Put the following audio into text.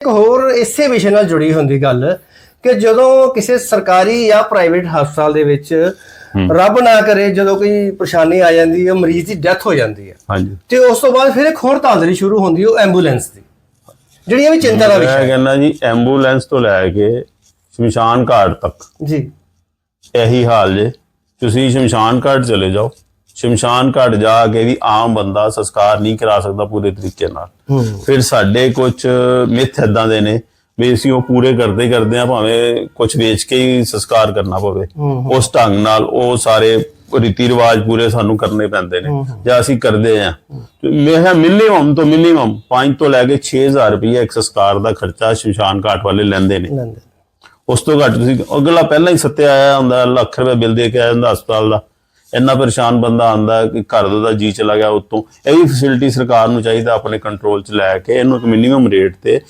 ਇੱਕ ਹੋਰ ਇਸੇ ਵਿਸ਼ੇ ਨਾਲ ਜੁੜੀ ਹੁੰਦੀ ਗੱਲ ਕਿ ਜਦੋਂ ਕਿਸੇ ਸਰਕਾਰੀ ਜਾਂ ਪ੍ਰਾਈਵੇਟ ਹਸਪਤਾਲ ਦੇ ਵਿੱਚ ਰੱਬ ਨਾ ਕਰੇ ਜਦੋਂ ਕੋਈ ਪਰੇਸ਼ਾਨੀ ਆ ਜਾਂਦੀ ਹੈ ਮਰੀਜ਼ ਦੀ ਡੈਥ ਹੋ ਜਾਂਦੀ ਹੈ। ਹਾਂਜੀ। ਤੇ ਉਸ ਤੋਂ ਬਾਅਦ ਫਿਰ ਇੱਕ ਹੋਰ ਤਾਂਦਰੀ ਸ਼ੁਰੂ ਹੁੰਦੀ ਹੈ ਉਹ ਐਂਬੂਲੈਂਸ ਦੀ। ਜਿਹੜੀ ਇਹ ਵੀ ਚਿੰਤਾ ਦਾ ਵਿਸ਼ਾ ਮੈਂ ਹੈ। ਕਹਿੰਦਾ ਜੀ ਐਂਬੂਲੈਂਸ ਤੋਂ ਲੈ ਕੇ ਸ਼ਮਸ਼ਾਨ ਘਾਟ ਤੱਕ। ਜੀ। ਇਹੀ ਹਾਲ ਜੇ। ਤੁਸੀਂ ਸ਼ਮਸ਼ਾਨ ਘਾਟ ਚਲੇ ਜਾਓ। ਸ਼ਮਸ਼ਾਨ ਘਾਟ ਜਾ ਕੇ ਵੀ ਆਮ ਬੰਦਾ ਸੰਸਕਾਰ ਨਹੀਂ ਕਰਾ ਸਕਦਾ ਪੂਰੇ ਤਰੀਕੇ ਨਾਲ। ਫਿਰ ਸਾਡੇ ਕੁਝ ਮਿੱਥ ਇਦਾਂ ਦੇ ਨੇ ਵੀ ਅਸੀਂ ਉਹ ਪੂਰੇ ਕਰਦੇ ਕਰਦੇ ਆ ਭਾਵੇਂ ਕੁਝ ਵੇਚ ਕੇ ਹੀ ਸੰਸਕਾਰ ਕਰਨਾ ਪਵੇ। ਉਸ ਢੰਗ ਨਾਲ ਉਹ ਸਾਰੇ ਰੀਤੀ ਰਿਵਾਜ ਪੂਰੇ ਸਾਨੂੰ ਕਰਨੇ ਪੈਂਦੇ ਨੇ। ਜਾਂ ਅਸੀਂ ਕਰਦੇ ਆ। ਮੈਂ ਕਿਹਾ ਮਿਨੀਮਮ ਤੋਂ ਮਿਨੀਮਮ 5 ਤੋਂ ਲੈ ਕੇ 6000 ਰੁਪਏ ਇੱਕ ਸੰਸਕਾਰ ਦਾ ਖਰਚਾ ਸ਼ਮਸ਼ਾਨ ਘਾਟ ਵਾਲੇ ਲੈਂਦੇ ਨੇ। ਉਸ ਤੋਂ ਘੱਟ ਤੁਸੀਂ ਅਗਲਾ ਪਹਿਲਾਂ ਹੀ ਸੱਤਿਆ ਆਇਆ ਹੁੰਦਾ ਲੱਖ ਰੁਪਏ ਬਿੱਲ ਦੇ ਕੇ ਆਇਆ ਹੁੰਦਾ ਹਸਪਤਾਲ ਦਾ। ਇੰਨਾ ਪਰੇਸ਼ਾਨ ਬੰਦਾ ਆਂਦਾ ਕਿ ਘਰ ਦਾ ਜੀ ਚਲਾ ਗਿਆ ਉਤੋਂ। ਇਹ ਵੀ ਫੈਸਿਲਿਟੀ ਸਰਕਾਰ ਨੂੰ ਚਾਹੀਦਾ ਆਪਣੇ ਕੰਟਰੋਲ 'ਚ ਲੈ ਕੇ, ਇਹਨੂੰ ਇੱਕ ਮਿਨੀਮਮ ਰੇਟ ਤੇ